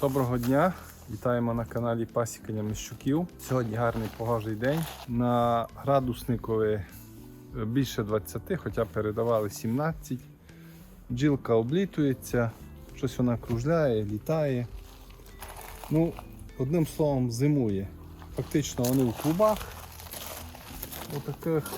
Доброго дня! Вітаємо на каналі Пасікання Міщуків. Сьогодні гарний погожий день. На градусникові е, більше 20, хоча передавали 17. Бджілка облітується, щось вона кружляє, літає. Ну, одним словом, зимує. Фактично вони в клубах. Отаких,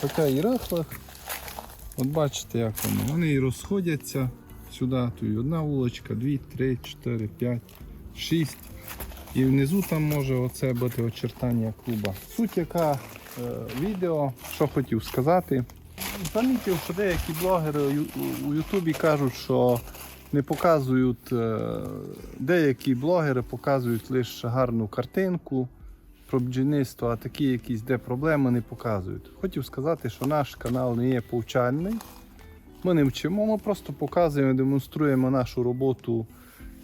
така і рихлих. От бачите, як вони. Вони і розходяться сюди, тут і одна вулочка, дві, три, чотири, п'ять, шість. І внизу там може оце бути очертання клуба. Суть яка е, відео, що хотів сказати. Замітив, що деякі блогери у Ютубі кажуть, що не показують, е, деякі блогери показують лише гарну картинку про бджільництво, а такі якісь де проблеми не показують. Хотів сказати, що наш канал не є повчальний. Ми не вчимо, ми просто показуємо, демонструємо нашу роботу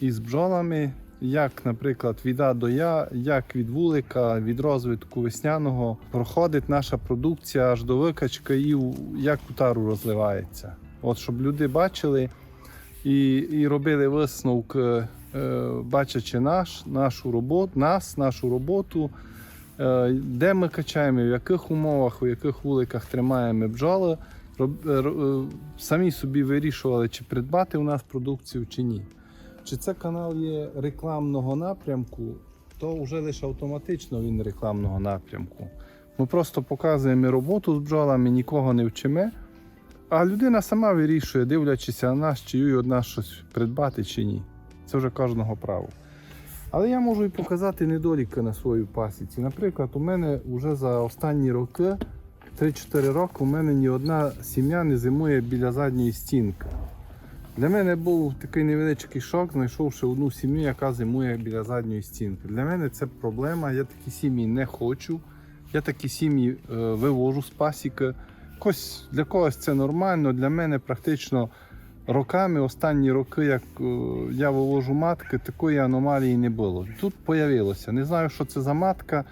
із бджолами, як, наприклад, від А до Я, як від вулика, від розвитку весняного проходить наша продукція аж до викачки і як у тару розливається. От щоб люди бачили і, і робили висновок, е, бачачи наш, нашу роботу, нас, нашу роботу, е, де ми качаємо, в яких умовах, у яких вуликах тримаємо бджоли, е, е, самі собі вирішували, чи придбати у нас продукцію, чи ні. Чи це канал є рекламного напрямку, то вже лише автоматично він рекламного напрямку. Ми просто показуємо роботу з бджолами, нікого не вчимо. А людина сама вирішує, дивлячись на нас, чи їй од нас щось придбати чи ні. Це вже кожного право. Але я можу і показати недоліки на своїй пасіці. Наприклад, у мене вже за останні роки, 3-4 роки, у мене ні одна сім'я не зимує біля задньої стінки. Для мене був такий невеличкий шок, знайшовши одну сім'ю, яка зимує біля задньої стінки. Для мене це проблема. Я такі сім'ї не хочу. Я такі сім'ї е, вивожу з пасіки. Когось, для когось це нормально, для мене практично роками, останні роки, як е, я вивожу матки, такої аномалії не було. Тут появилося. Не знаю, що це за матка.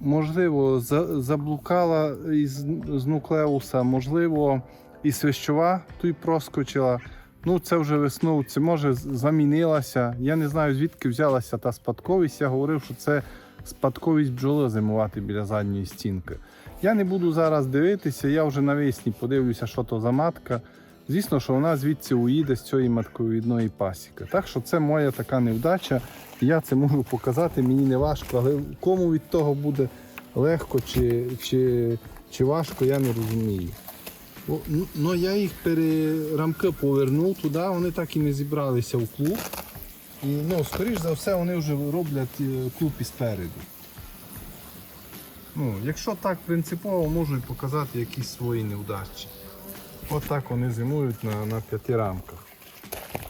Можливо, за- заблукала із з нуклеуса, можливо, і свищова тут проскочила. Ну, це вже весною, це може замінилася. Я не знаю, звідки взялася та спадковість. Я говорив, що це спадковість бджоли зимувати біля задньої стінки. Я не буду зараз дивитися, я вже навесні подивлюся, що то за матка. Звісно, що вона звідси уїде з цієї матковідної пасіки. Так що це моя така невдача. Я це можу показати, мені не важко, але кому від того буде легко чи, чи, чи важко, я не розумію. О, ну, Ну я їх пере... рамки повернув туди, вони так і не зібралися в клуб. І ну, скоріш за все вони вже роблять е, клуб і спереду. Ну, якщо так принципово, можу і показати якісь свої невдачі. От вони зимують на, на п'яти рамках.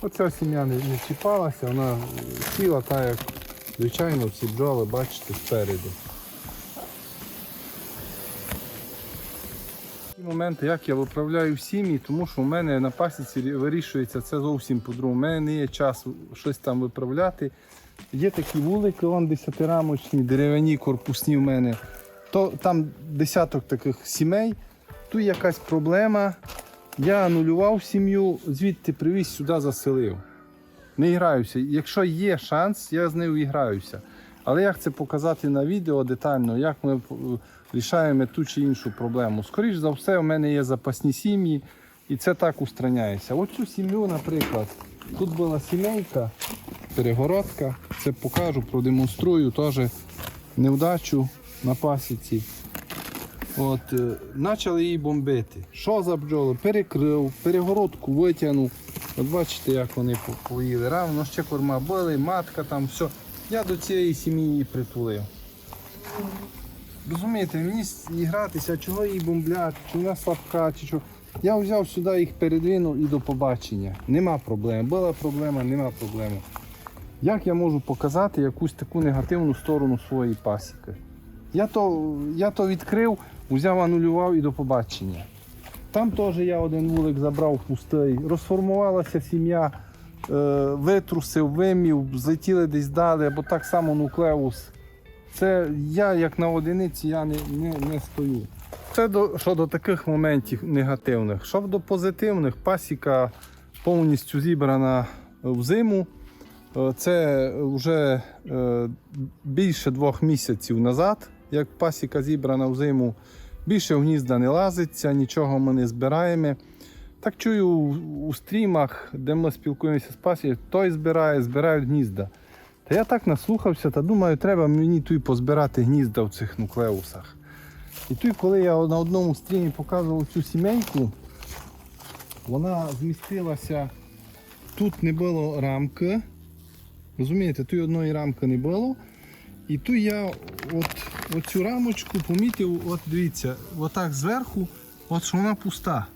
Оця сім'я не, не чіпалася, вона сіла так, як звичайно всі бджоли, бачите, спереду. Моменти, як я виправляю сім'ї, тому що в мене на пасіці вирішується це зовсім по-другому. У мене не є часу щось там виправляти. Є такі вулики, вон десятирамочні, дерев'яні, корпусні в мене. То, там десяток таких сімей, тут якась проблема. Я анулював сім'ю, звідти привіз сюди, заселив. Не граюся. Якщо є шанс, я з нею і граюся. Але як це показати на відео детально, як ми е, рішаємо ту чи іншу проблему? Скоріше за все, у мене є запасні сім'ї, і це так устраняється. Оцю сім'ю, наприклад, тут була сімейка, перегородка. Це покажу, продемонструю теж невдачу на пасіці. От, е, почали її бомбити. Що за бджоли? Перекрив, перегородку витягнув. От бачите, як вони по- поїли. Равно ще корма били, матка там, все. Я до цієї сім'ї притулив. Розумієте, мені гратися, чого її бомбляти, чи вона слабка, чи що. Я взяв сюди їх передвинув і до побачення. Нема проблем. Була проблема, нема проблеми. Як я можу показати якусь таку негативну сторону своєї пасіки? Я то, я то відкрив, взяв, анулював і до побачення. Там теж я один вулик забрав пустий, розформувалася сім'я, е, витрусив, вимів, злетіли десь далі, або так само нуклеус. Це я як на одиниці я не, не, не стою. Це до, щодо таких моментів негативних. Щодо позитивних, пасіка повністю зібрана в зиму. Е, Це вже е, більше двох місяців назад, як пасіка зібрана в зиму. Більше в гнізда не лазиться, нічого ми не збираємо. Так чую у, стрімах, де ми спілкуємося з пасікою, той збирає, збирають гнізда. Та я так наслухався та думаю, треба мені тут позбирати гнізда в цих нуклеусах. І тут, коли я на одному стрімі показував цю сімейку, вона змістилася. Тут не було рамки. Розумієте, тут одної рамки не було. І тут я от, оцю рамочку помітив, от дивіться, отак зверху, от що вона пуста.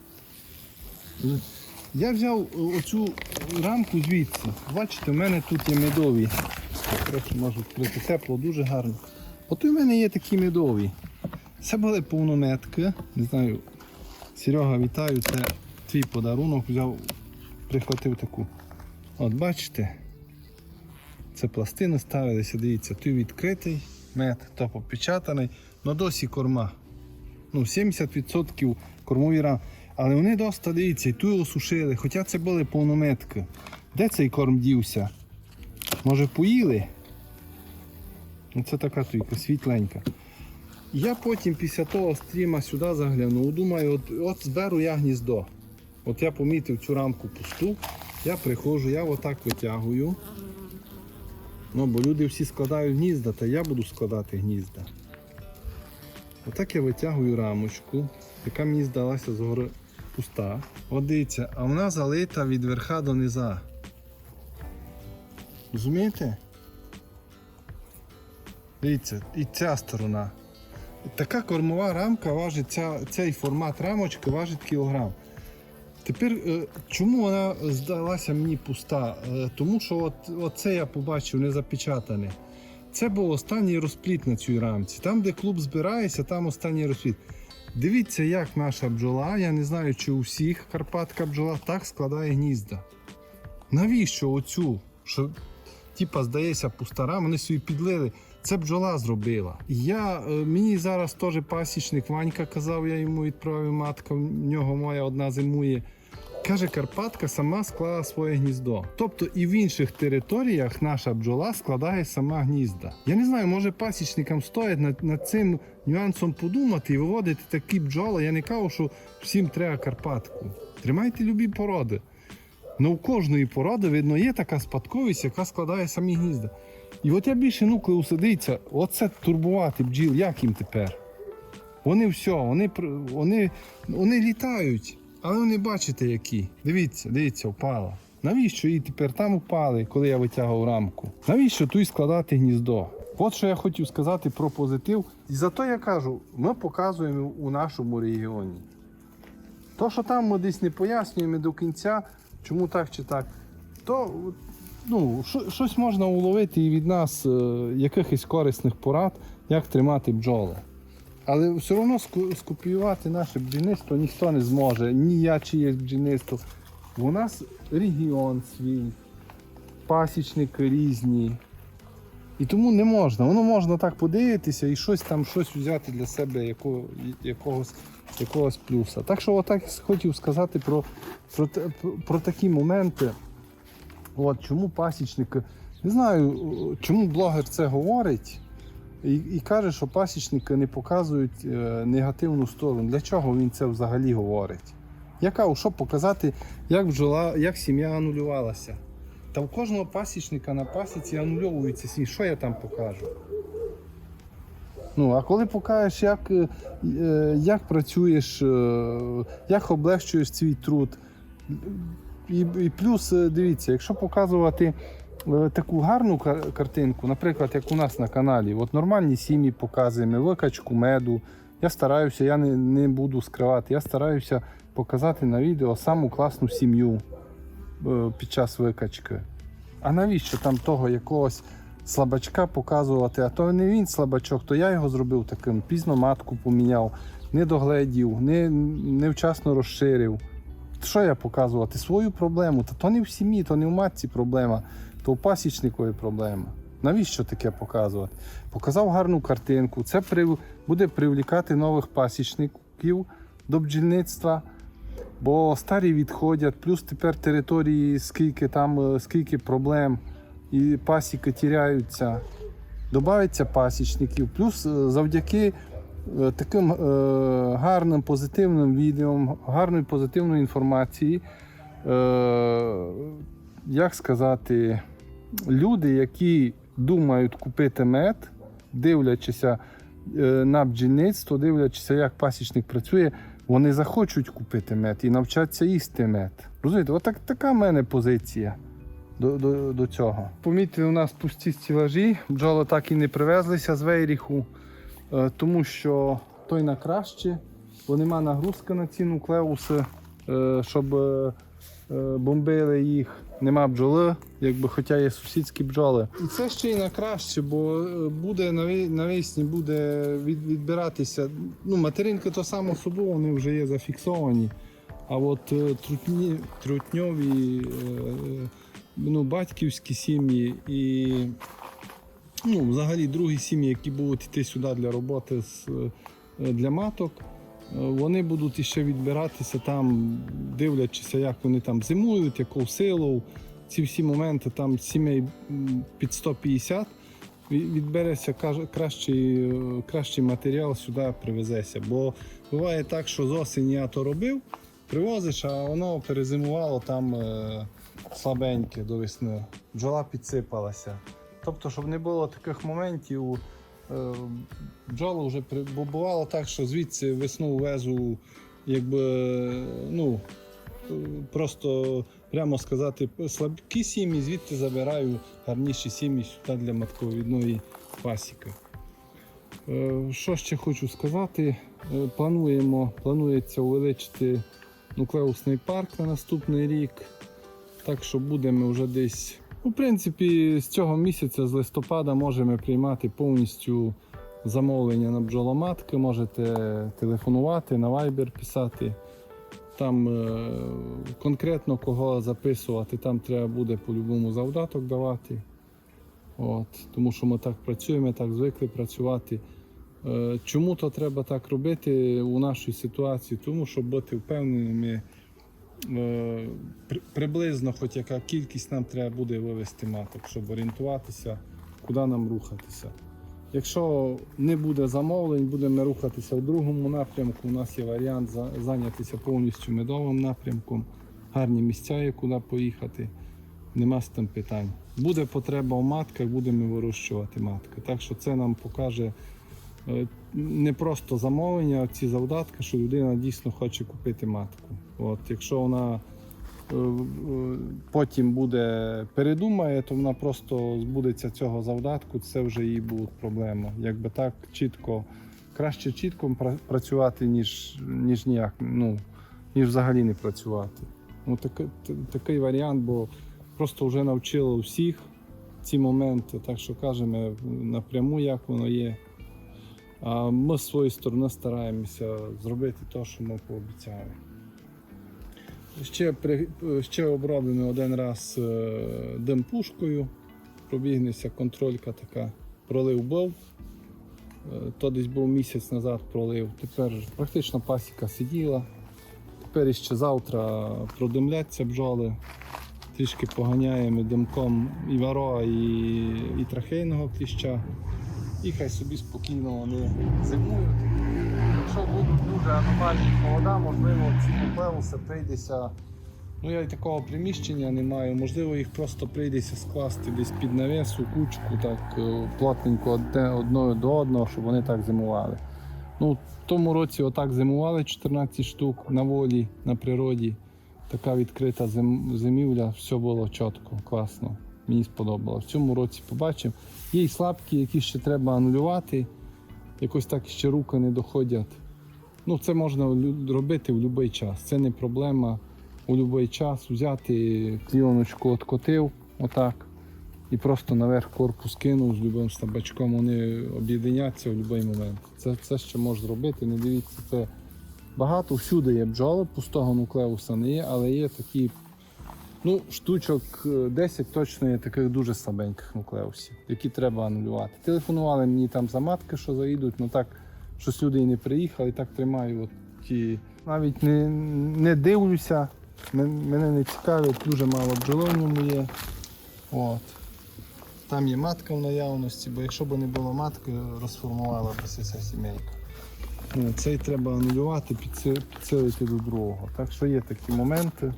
Я взяв оцю рамку звідси. Бачите, в мене тут є медові. Трохи можу відкрити тепло, дуже гарно. От у мене є такі медові. Це були повнометки. Не знаю, Серега, вітаю, це твій подарунок. Взяв, прихватив таку. От бачите, це пластини ставилися, дивіться, той відкритий мед, то попечатаний, але досі корма. Ну, 70% кормові рам. Але вони доста дивіться, і ту осушили, хоча це були повнометки. Де цей корм дівся? Може поїли? Ну, Це така туйка, світленька. Я потім після того стріма сюди заглянув, думаю, от, от зберу я гніздо. От я помітив цю рамку пусту, я приходжу, я отак витягую. Ну, бо люди всі складають гнізда, та я буду складати гнізда. Отак я витягую рамочку, яка мені здалася згори пуста. От дивіться, а вона залита від верха до низа. Розумієте? Дивіться, і ця сторона. Така кормова рамка важить, ця, цей формат рамочки важить кілограм. Тепер е, чому вона здалася мені пуста? Е, Тому що от, от це я побачив не запечатане. Це був останній розпліт на цій рамці. Там, де клуб збирається, там останній розпліт. Дивіться, як наша бджола, я не знаю, чи у всіх карпатка бджола так складає гнізда. Навіщо оцю, що типа здається пуста рама, вони собі підлили. Це бджола зробила. Я, е, мені зараз теж пасічник Ванька казав, я йому відправив матка, в нього моя одна зимує. Каже, Карпатка сама склала своє гніздо. Тобто і в інших територіях наша бджола складає сама гнізда. Я не знаю, може пасічникам стоїть над, над цим нюансом подумати і виводити такі бджоли. Я не кажу, що всім треба Карпатку. Тримайте любі породи. Ну у кожної породи, видно, є така спадковість, яка складає самі гнізда. І от я більше нуклеуси, дивіться, оце турбувати бджіл, як їм тепер? Вони все, вони, вони, вони літають, але вони бачите які. Дивіться, дивіться, впала. Навіщо її тепер там впали, коли я витягав рамку? Навіщо тут складати гніздо? От що я хотів сказати про позитив. І зато я кажу, ми показуємо у нашому регіоні. То, що там ми десь не пояснюємо до кінця, чому так чи так, то ну, щось можна уловити і від нас, е, якихось корисних порад, як тримати бджоли. Але все одно скопіювати наше бджільництво ніхто не зможе, ні я чиєсь бджільництво. У нас регіон свій, пасічники різні. І тому не можна. Воно можна так подивитися і щось там щось взяти для себе яко, якогось, якогось плюса. Так що отак хотів сказати про, про, про такі моменти. От, чому пасічник, не знаю, чому блогер це говорить і, і каже, що пасічники не показують е, негативну сторону. Для чого він це взагалі говорить? Я кажу, щоб показати, як бджола, як сім'я анулювалася. Та у кожного пасічника на пасіці анульовується сім'я. Що я там покажу? Ну, а коли покажеш, як, е, е, як працюєш, е, як облегчуєш свій труд, і, і плюс, е, дивіться, якщо показувати е, таку гарну кар- картинку, наприклад, як у нас на каналі, от нормальні сім'ї показуємо, викачку меду. Я стараюся, я не, не буду скривати, я стараюся показати на відео саму класну сім'ю е, під час викачки. А навіщо там того якогось слабачка показувати? А то не він слабачок, то я його зробив таким, пізно матку поміняв, не догледів, не, невчасно розширив. Що я показувати? Свою проблему. Та то не в сім'ї, то не в матці проблема, то в пасічникові проблема. Навіщо таке показувати? Показав гарну картинку. Це прив... буде привлікати нових пасічників до бджільництва, бо старі відходять, плюс тепер території, скільки там, е, скільки проблем. і пасіки тіряються, додається пасічників. Плюс е, завдяки таким е, гарним позитивним відео, гарної позитивної інформації, е, як сказати, люди, які думають купити мед, дивлячися е, на бджільництво, дивлячися, як пасічник працює, вони захочуть купити мед і навчатися їсти мед. Розумієте, отак така в мене позиція до, до, до цього. Помітили, у нас пусті стілажі, бджоли так і не привезлися з Вейріху, е, тому що той на краще, бо нема нагрузки на ці нуклеуси, е, щоб е, е, бомбили їх. Нема бджоли, якби хоча є сусідські бджоли. І це ще й на краще, бо е, буде навесні буде від, відбиратися. Ну, материнки то само собою, вони вже є зафіксовані. А от е, трутні, трутньові, е, ну, батьківські сім'ї і ну, взагалі другі сім'ї, які будуть йти сюди для роботи з, е, для маток, е, вони будуть іще відбиратися там, дивлячися, як вони там зимують, яку силу. Ці всі моменти там сімей під 150 ві- відбереться кращий, е, кращий матеріал сюди привезеться. Бо буває так, що з осені я то робив, привозиш, а воно перезимувало там слабеньке до весни. Бджола підсипалася. Тобто, щоб не було таких моментів, е, вже при- бо бувало так, що звідси весну везу, якби ну. е, Просто прямо сказати, слабкі сім'ї, звідти забираю гарніші сім'ї сюди для матковідної пасіки. Е, Що ще хочу сказати? Плануємо, планується увеличити нуклеусний парк на наступний рік. Так що будемо вже десь. В принципі, з цього місяця, з листопада, можемо приймати повністю замовлення на бджоломатки. Можете телефонувати, на Viber писати. Там е, конкретно кого записувати, там треба буде по-любому завдаток давати. От, тому що ми так працюємо, так звикли працювати. Е, Чому то треба так робити у нашій ситуації? Тому щоб бути впевненими, приблизно хоч яка кількість нам треба буде вивести маток, щоб орієнтуватися, куди нам рухатися. Якщо не буде замовлень, будемо рухатися в другому напрямку. У нас є варіант зайнятися повністю медовим напрямком. Гарні місця є куди поїхати. Нема з тим питань. Буде потреба в матках, будемо вирощувати матки. Так що це нам покаже е, не просто замовлення, а ці завдатки, що людина дійсно хоче купити матку. От, якщо вона е, е, потім буде передумає, то вона просто збудеться цього завдатку, це вже їй буде проблема. Якби так чітко, краще чітко працювати, ніж, ніж ніяк, ну, ніж взагалі не працювати. Ну, такий, такий варіант, бо просто вже навчили всіх ці моменти, так що кажемо напряму, як воно є. Ми з своєї сторони стараємося зробити те, що ми пообіцяли. Ще, ще оброблений один раз е, демпушкою. Пробігнеться контролька така. Пролив був. Е, То десь був місяць назад пролив. Тепер практично пасіка сиділа. Тепер ще завтра продимляться бджоли. Трішки поганяємо димком і вароа, і, і трахейного кліща. І хай собі спокійно вони зимують. Якщо будуть дуже аномальні холода, можливо, ці нуклеуси прийдеться. Ну я й такого приміщення не маю. Можливо, їх просто прийдеться скласти десь під навес у кучку, так е, плотненько одне одною до одного, щоб вони так зимували. Ну, в тому році отак зимували 14 штук на волі, на природі. Така відкрита зим, зимівля, все було чітко, класно. Мені сподобалось. В цьому році побачимо. Є й слабкі, які ще треба анулювати. Якось так ще руки не доходять. Ну, це можна робити в будь-який час. Це не проблема. У будь-який час взяти кліоночку откотив, отак, і просто наверх корпус кинув з любим слабачком, вони об'єднаняться в будь-який момент. Це, це ще можна зробити. Не дивіться, це багато всюди є бджоли, пустого нуклеуса не є, але є такі. Ну, штучок е, 10 точно є таких дуже слабеньких нуклеусів, які треба анулювати. Телефонували мені там за матки, що заїдуть, ну так, щось люди і не приїхали, так тримаю. От ті. Навіть не, не дивлюся, мене не цікавить, дуже мало бджоли в ньому є. От. там є матка в наявності, бо якщо б не було матки, розформувала б ця сімейка. Ну, Цей треба анулювати, підсилити до другого. Так що є такі моменти.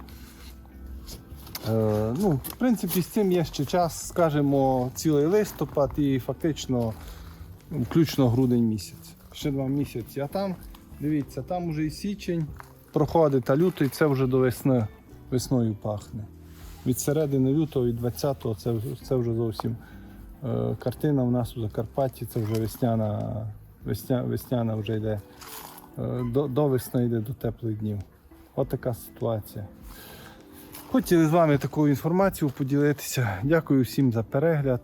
Е, ну, в принципі, з цим є ще час, скажімо, цілий листопад і фактично включно грудень місяць. Ще два місяці. А там, дивіться, там вже і січень проходить, а лютий це вже до весни. Весною пахне. Від середини лютого, від 20-го це, це вже зовсім е, картина у нас у Закарпатті, це вже весняна, весня, весняна вже йде. Е, до, до весни йде до теплих днів. От така ситуація. Хотіли з вами таку інформацію поділитися. Дякую всім за перегляд.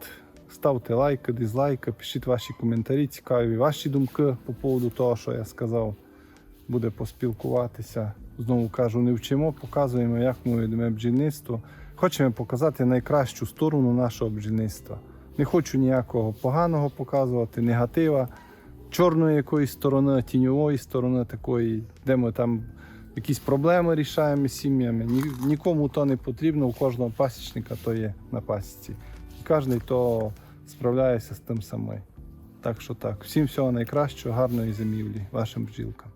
Ставте лайки, дизлайки, пишіть ваші коментарі, цікаві ваші думки по поводу того, що я сказав. Буде поспілкуватися. Знову кажу, не вчимо, показуємо, як ми ведемо бджільництво. Хочемо показати найкращу сторону нашого бджільництва. Не хочу ніякого поганого показувати, негатива, чорної якоїсь сторони, тіньової сторони такої, де ми там якісь проблеми рішаємо з сім'ями. Ні, нікому то не потрібно, у кожного пасічника то є на пасіці. І кожен то справляється з тим самим. Так що так. Всім всього найкращого, гарної зимівлі вашим бджілкам.